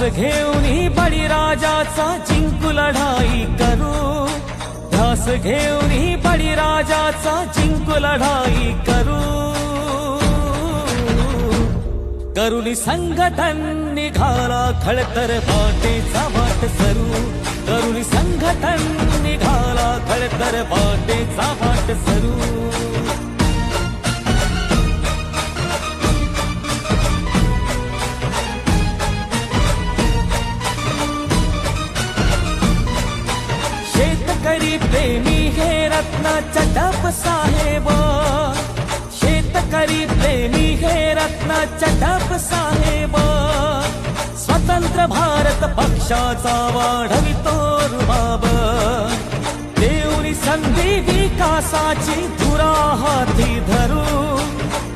ध्यास घेऊन बळीराजाचा जिंकू लढाई करू ध्यास घेऊन बळीराजाचा जिंकू लढाई करू करुणी संघटन निघाला खळतर बाटेचा वाट सरू करुणी संघटन निघाला खळतर बाटेचा वाट सरू प्रेमी हे रत्नाचा टप साहेब. शेतकरी प्रेमी हे रत्नाचा टप साहेब. स्वतंत्र भारत पक्षाचा वाढवितो रुबाब. देऊनी संधी विकासाची धुरा हाती धरू.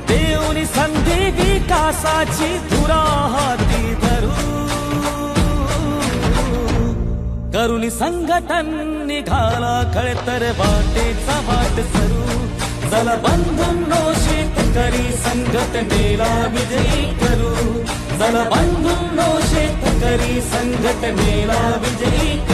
देऊनी संधी विकासाची करुणी संघटन निघाला खळतर वाटेचा वाट सरू चला बंधूंनो शेतकरी संघटनेला विजयी करू चला बंधूंनो शेतकरी संघटनेला विजयी करू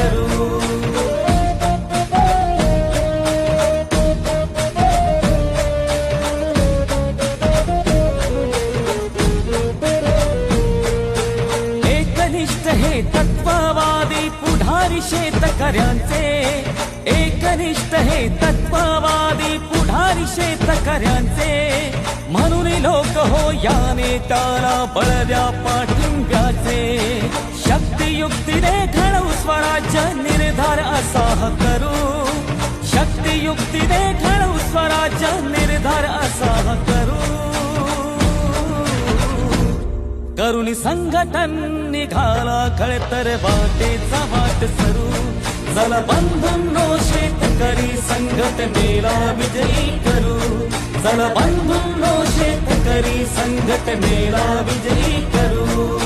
पुढारी शेतकऱ्यांचे एकनिष्ठ हे तत्ववादी पुढारी शेतकऱ्यांचे. म्हणून लोक हो या नेत्याला बळ द्या पाठिंब्याचे. शक्तियुक्तीने घडवू स्वराज्य निर्धार असा करू. शक्तियुक्तीने घडवू स्वराज्य निर्धार असा करू तरुणी संघटन निघाला खळतर वाटेचा वाट सरू. चला बंधूंनो शेतकरी संघटनेला विजयी करू. चला बंधूंनो शेतकरी संघटनेला विजयी करू.